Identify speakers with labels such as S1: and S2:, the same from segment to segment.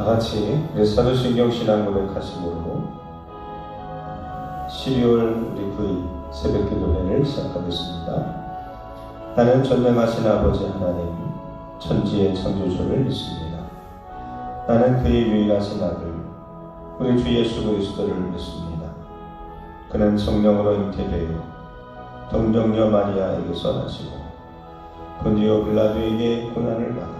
S1: 다 같이 우리 사도신경 신앙 고백하심으로 12월 우리 그 새벽 기도 회를 시작하겠습니다. 나는 전능하신 아버지 하나님, 천지의 창조주를 믿습니다. 나는 그의 유일하신 아들, 우리 주 예수 그리스도를 믿습니다. 그는 성령으로 잉태되어 동정녀 마리아에게서 나시고 본디오 빌라도에게 고난을 받아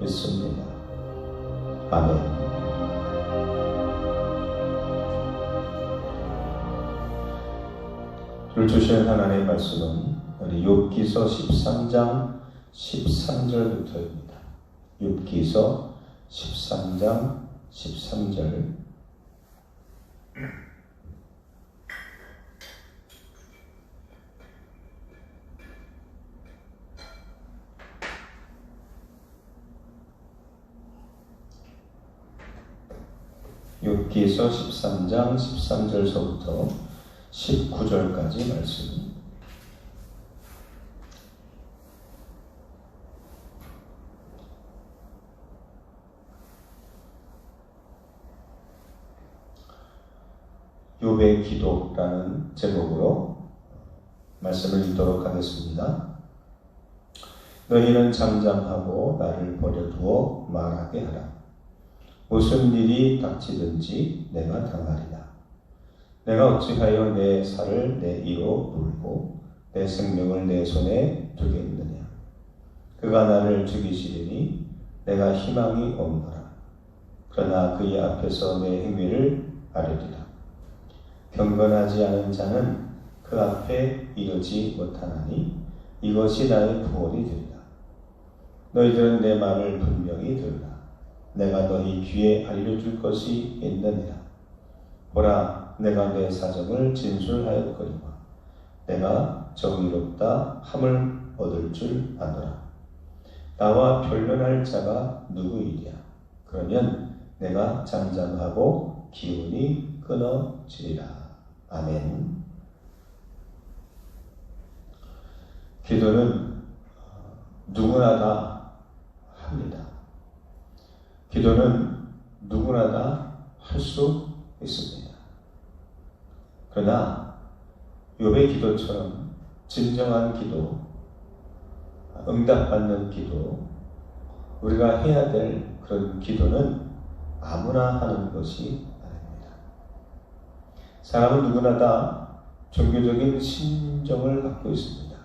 S1: 믿습니다. 아멘. 줄 주시는 하나님의 말씀은 우리 욥기서 13장 13절부터입니다. 욥기서 13장 13절 욥기서 13장 13절서부터 19절까지 말씀. 욥의 기도라는 제목으로 말씀을 읽도록 하겠습니다. 너희는 잠잠하고 나를 버려두어 말하게 하라. 무슨 일이 닥치든지 내가 당하리라. 내가 어찌하여 내 살을 내 이로 물고 내 생명을 내 손에 두겠느냐. 그가 나를 죽이시리니 내가 희망이 없노라. 그러나 그의 앞에서 내 행위를 아뢰리라. 경건하지 않은 자는 그 앞에 이르지 못하나니 이것이 나의 구원이 되리라. 너희들은 내 말을 분명히 들으라. 내가 너희 귀에 알려줄 것이 있느니라. 보라, 내가 내 사정을 진술하였거니와 내가 정의롭다 함을 얻을 줄 아노라. 나와 변론할 자가 누구이랴? 그러면 내가 잠잠하고 기운이 끊어지리라. 아멘. 기도는 누구나 다. 기도는 누구나 다 할 수 있습니다. 그러나 욥의 기도처럼 진정한 기도, 응답받는 기도, 우리가 해야 될 그런 기도는 아무나 하는 것이 아닙니다. 사람은 누구나 다 종교적인 심정을 갖고 있습니다.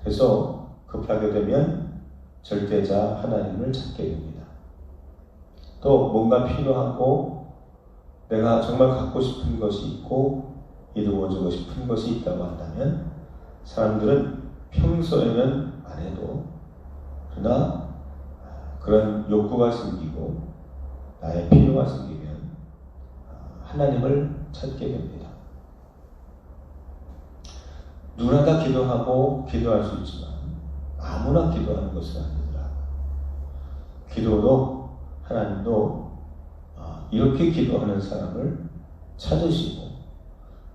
S1: 그래서 급하게 되면 절대자 하나님을 찾게 됩니다. 또 뭔가 필요하고 내가 정말 갖고 싶은 것이 있고 이루어지고 싶은 것이 있다고 한다면 사람들은 평소에는 안 해도 그러나 그런 욕구가 생기고 나의 필요가 생기면 하나님을 찾게 됩니다. 누구나 다 기도하고 기도할 수 있지만 아무나 기도하는 것은 아니더라. 기도도 하나님도 아, 이렇게 기도하는 사람을 찾으시고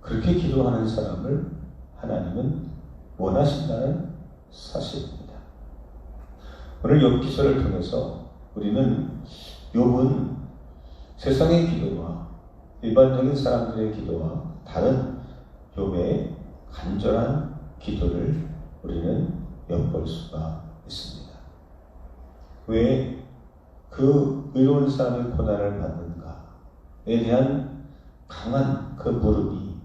S1: 그렇게 기도하는 사람을 하나님은 원하신다는 사실입니다. 오늘 욥 기서를 통해서 우리는 욥은 세상의 기도와 일반적인 사람들의 기도와 다른 욥의 간절한 기도를 우리는 엿볼 수가 있습니다. 왜 그 의로운 사람의 고난을 받는가에 대한 강한 그 무릎이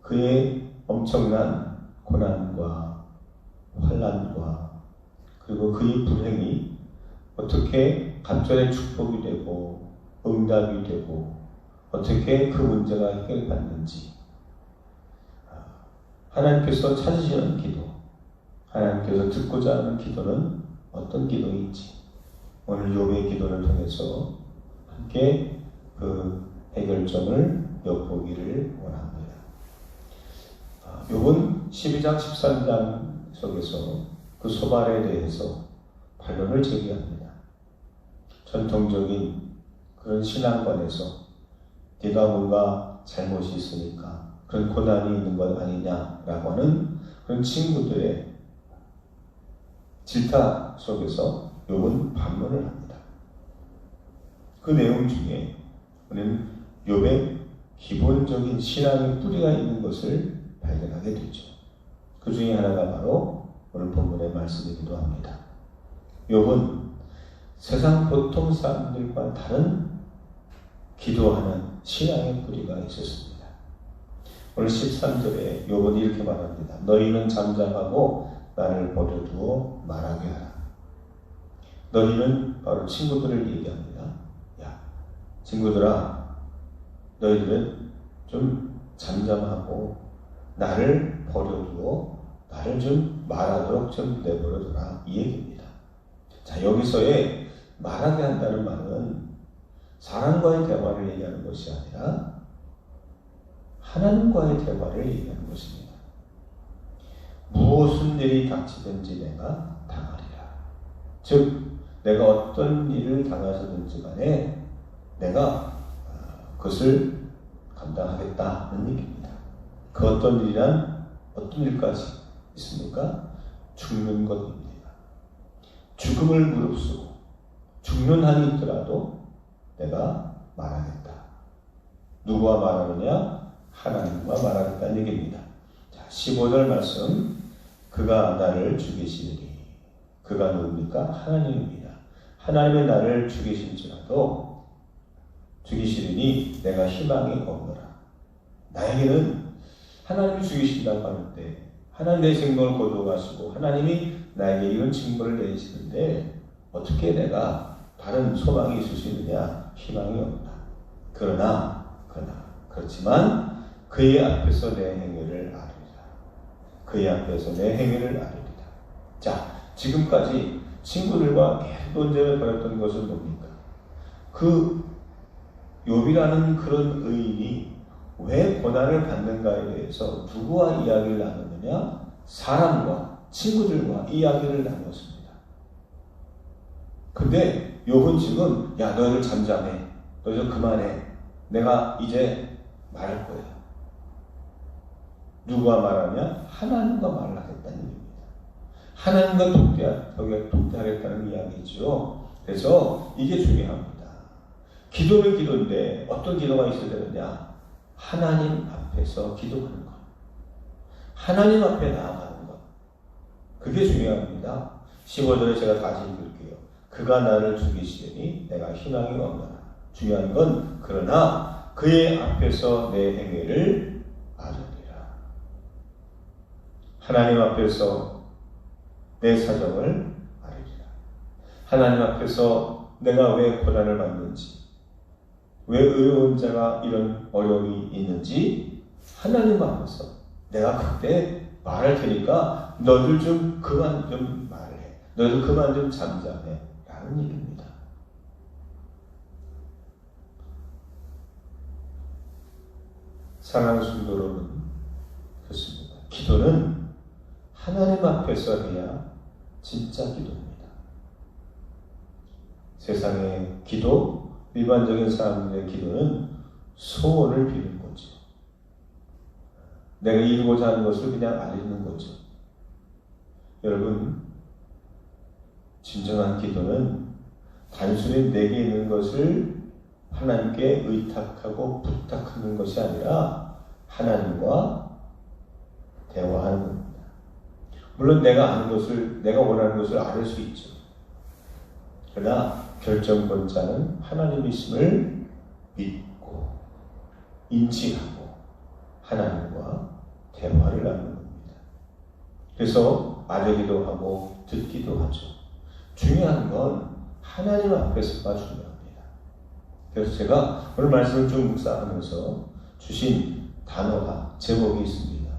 S1: 그의 엄청난 고난과 환란과 그리고 그의 불행이 어떻게 갑절의 축복이 되고 응답이 되고 어떻게 그 문제가 해결받는지. 하나님께서 찾으시는 기도 하나님께서 듣고자 하는 기도는 어떤 기도인지 오늘 요배의 기도를 통해서 함께 그 해결점을 엿보기를 원합니다. 아, 욥은 12장 13장 속에서 그 소발에 대해서 반론을 제기합니다. 전통적인 그런 신앙관에서 네가 뭔가 잘못이 있으니까 그런 고난이 있는 것 아니냐라고 하는 그런 친구들의 질타 속에서 욥은 반문을 합니다. 그 내용 중에 우리는 욥의 기본적인 신앙의 뿌리가 있는 것을 발견하게 되죠. 그 중에 하나가 바로 오늘 본문의 말씀이기도 합니다. 욥은 세상 보통 사람들과 다른 기도하는 신앙의 뿌리가 있었습니다. 오늘 13절에 욥은 이렇게 말합니다. 너희는 잠잠하고 나를 버려두어 말하게 하라. 너희는 바로 친구들을 얘기합니다. 야, 친구들아, 너희들은 좀 잠잠하고 나를 버려두어 나를 좀 말하도록 좀 내버려둬라. 이 얘기입니다. 자, 여기서의 말하게 한다는 말은 사람과의 대화를 얘기하는 것이 아니라 하나님과의 대화를 얘기하는 것입니다. 무엇은 일이 닥치든지 내가 당하리라. 즉, 내가 어떤 일을 당하서든지 간에 내가 어, 그것을 감당하겠다는 얘기입니다. 그 어떤 일이란 어떤 일까지 있습니까? 죽는 것입니다. 죽음을 무릅쓰고 죽는 한이 있더라도 내가 말하겠다. 누구와 말하느냐? 하나님과 말하겠다는 얘기입니다. 자, 15절 말씀. 그가 나를 죽이시리니. 그가 누굽니까? 하나님입니다. 하나님의 나를 죽이실지라도 죽이시리니 내가 희망이 없노라. 나에게는 하나님이 죽이신다고 하는데 하나님 내 생명을 거두어가시고 하나님이 나에게 이런 징벌을 내리시는데 어떻게 내가 다른 소망이 있을 수 있느냐? 희망이 없다. 그러나 그러나 그렇지만 그의 앞에서 내 행위를 아리라. 그의 앞에서 내 행위를 아리리라. 자, 지금까지 친구들과 계속 논쟁을 벌였던 것은 뭡니까? 그 욥이라는 그런 의인이 왜 고난을 받는가에 대해서 누구와 이야기를 나누느냐? 사람과 친구들과 이야기를 나눴습니다. 근데 욥은 지금 야 너희들 잠잠해. 너희들 그만해. 내가 이제 말할 거야. 누가 말하냐? 하나님과 말을 하겠다는 얘기입니다. 하나님과 독대, 독대하겠다는 이야기죠. 그래서 이게 중요합니다. 기도는 기도인데 어떤 기도가 있어야 되느냐? 하나님 앞에서 기도하는 것. 하나님 앞에 나아가는 것. 그게 중요합니다. 15절에 제가 다시 읽을게요. 그가 나를 죽이시더니 내가 희망이 없노라. 중요한 건 그러나 그의 앞에서 내 행위를 아느니라. 하나님 앞에서 내 사정을 아느니라. 하나님 앞에서 내가 왜 고난을 받는지, 왜 의로운 자가 이런 어려움이 있는지 하나님 앞에서 내가 그때 말할 테니까 너들 좀 그만 좀 말해. 너들 그만 좀 잠잠해. 라는 얘기입니다. 사랑하는 성도 여러분, 그렇습니다. 기도는 하나님 앞에서 해야 진짜 기도입니다. 세상의 기도, 일반적인 사람들의 기도는 소원을 비는 거죠. 내가 이루고자 하는 것을 그냥 알리는 거죠. 여러분, 진정한 기도는 단순히 내게 있는 것을 하나님께 의탁하고 부탁하는 것이 아니라 하나님과 대화하는 겁니다. 물론 내가 아는 것을, 내가 원하는 것을 알을 수 있죠. 그러나 결정권자는 하나님이심을 믿고 인지하고 하나님과 대화를 나누는 겁니다. 그래서 알기도 하고 듣기도 하죠. 중요한 건 하나님 앞에서가 중요합니다. 그래서 제가 오늘 말씀을 좀 묵상하면서 주신 단어가 제목이 있습니다.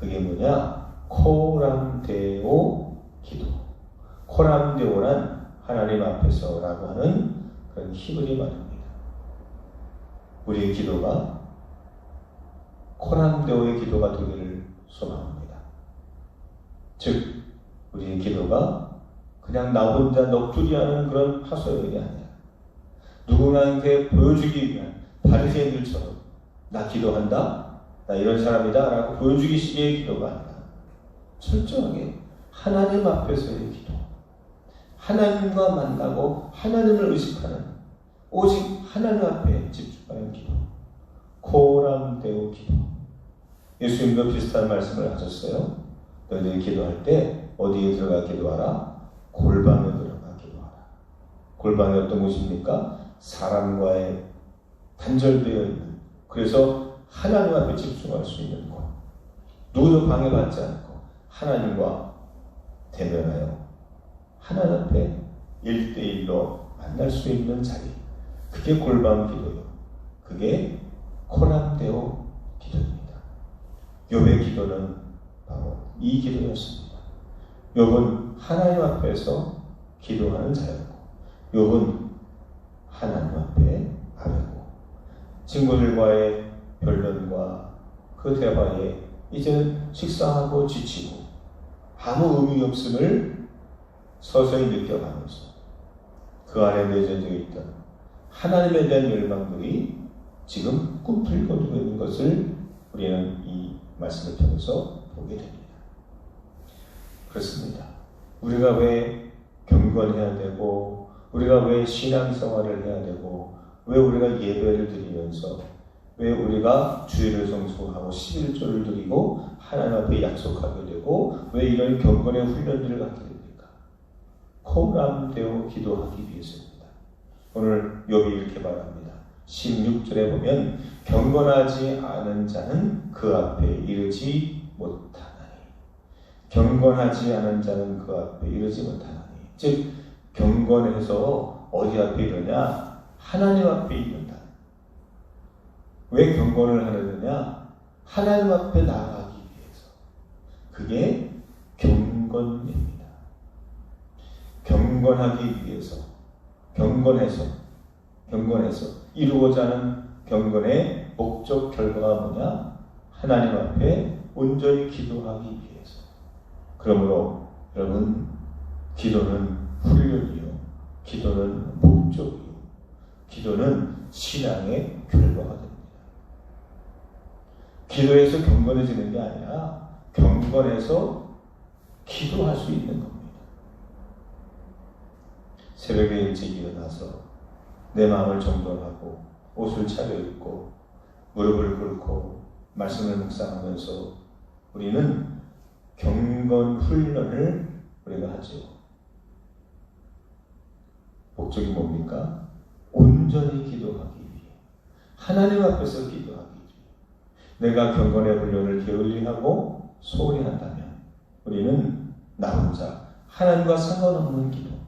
S1: 그게 뭐냐? 코람데오 기도. 코람데오란 하나님 앞에서라고 하는 그런 히브리 말입니다. 우리의 기도가 코란데오의 기도가 되기를 소망합니다. 즉, 우리의 기도가 그냥 나 혼자 넋두리 하는 그런 하소연이 아니야. 누군가에게 보여주기 위한 바리새인들처럼 나 기도한다, 나 이런 사람이다 라고 보여주기 식의 기도가 아니라 철저하게 하나님 앞에서의 기도. 하나님과 만나고 하나님을 의식하는 오직 하나님 앞에 집중하는 기도. 코람데오 기도. 예수님도 비슷한 말씀을 하셨어요. 너희들이 기도할 때 어디에 들어가 기도하라? 골방에 들어가 기도하라. 골방이 어떤 곳입니까? 사람과의 단절되어 있는 그래서 하나님 앞에 집중할 수 있는 곳. 누구도 방해받지 않고 하나님과 대면하여 하나님 앞에 일대일로 만날 수 있는 자리. 그게 골방 기도요. 그게 코람데오 기도입니다. 욥의 기도는 바로 이 기도였습니다. 욥은 하나님 앞에서 기도하는 자였고 욥은 하나님 앞에 아뢰고 친구들과의 변론과 그 대화에 이제 식사하고 지치고 아무 의미 없음을 서서히 느껴가면서 그 안에 내재되어 있던 하나님에 대한 열망들이 지금 꿈틀거리고 있는 것을 우리는 이 말씀을 통해서 보게 됩니다. 그렇습니다. 우리가 왜 경건해야 되고, 우리가 왜 신앙생활을 해야 되고, 왜 우리가 예배를 드리면서, 왜 우리가 주일을 성수하고 11조를 드리고 하나님 앞에 약속하게 되고, 왜 이런 경건의 훈련들을 갖게 됩니까? 코람되어 기도하기 위해서입니다. 오늘 여기 이렇게 말합니다. 16절에 보면 경건하지 않은 자는 그 앞에 이르지 못하나니 경건하지 않은 자는 그 앞에 이르지 못하나니 즉 경건해서 어디 앞에 이르냐 하나님 앞에 이른다. 왜 경건을 하느냐 하나님 앞에 나아가기 위해서 그게 경건입니다. 경건하기 위해서 경건해서 경건해서 이루고자 하는 경건의 목적 결과가 뭐냐? 하나님 앞에 온전히 기도하기 위해서. 그러므로 여러분 기도는 훈련이요. 기도는 목적이요. 기도는 신앙의 결과가 됩니다. 기도에서 경건해지는 게 아니라 경건해서 기도할 수 있는 겁니다. 새벽에 일찍 일어나서 내 마음을 정돈하고 옷을 차려입고 무릎을 꿇고 말씀을 묵상하면서 우리는 경건 훈련을 우리가 하죠. 목적이 뭡니까? 온전히 기도하기 위해 하나님 앞에서 기도하기 내가 경건의 훈련을 게을리하고 소홀히 한다면 우리는 나 혼자 하나님과 상관없는 기도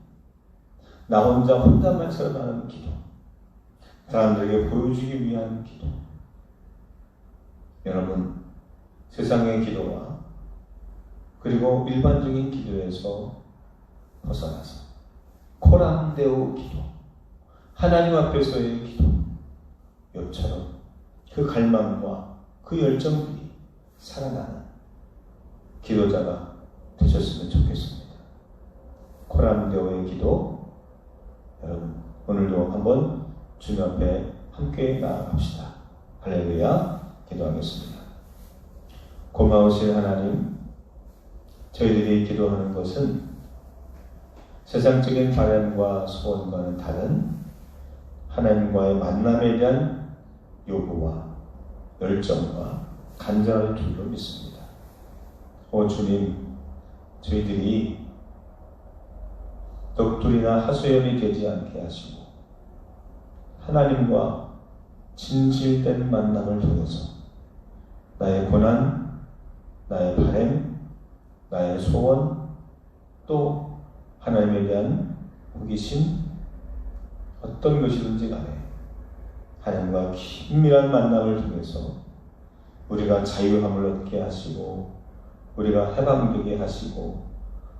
S1: 나 혼자 혼자만처럼 하는 기도. 사람들에게 보여주기 위한 기도. 여러분, 세상의 기도와 그리고 일반적인 기도에서 벗어나서 코란데오 기도, 하나님 앞에서의 기도, 여처럼 그 갈망과 그 열정들이 살아나는 기도자가 되셨으면 좋겠습니다. 코란데오의 기도, 여러분 오늘도 한번 주님 앞에 함께 나아갑시다. 할렐루야 기도하겠습니다. 고마우신 하나님 저희들이 기도하는 것은 세상적인 바람과 소원과는 다른 하나님과의 만남에 대한 요구와 열정과 간절한 줄로 믿습니다. 오 주님, 저희들이 넋두리나 하소연이 되지 않게 하시고 하나님과 진실된 만남을 통해서 나의 고난, 나의 바램, 나의 소원, 또 하나님에 대한 호기심, 어떤 것이든지 간에 하나님과 긴밀한 만남을 통해서 우리가 자유함을 얻게 하시고 우리가 해방되게 하시고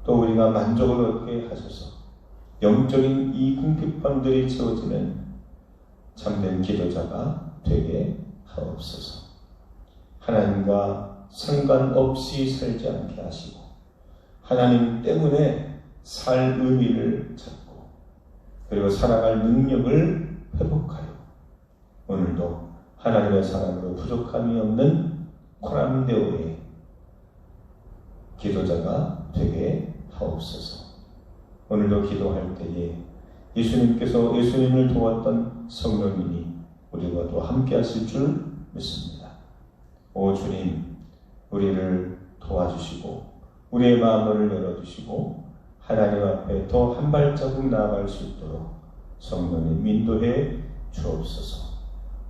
S1: 또 우리가 만족을 얻게 하셔서 영적인 이 궁핍함들이 채워지는 참된 기도자가 되게 하옵소서. 하나님과 상관없이 살지 않게 하시고 하나님 때문에 살 의미를 찾고 그리고 살아갈 능력을 회복하여 오늘도 하나님의 사랑으로 부족함이 없는 코람데오의 기도자가 되게 하옵소서. 오늘도 기도할 때에 예수님께서 예수님을 도왔던 성령님이 우리와도 함께 하실 줄 믿습니다. 오 주님, 우리를 도와주시고 우리의 마음을 열어주시고 하나님 앞에 더 한 발자국 나아갈 수 있도록 성령님 인도해 주옵소서.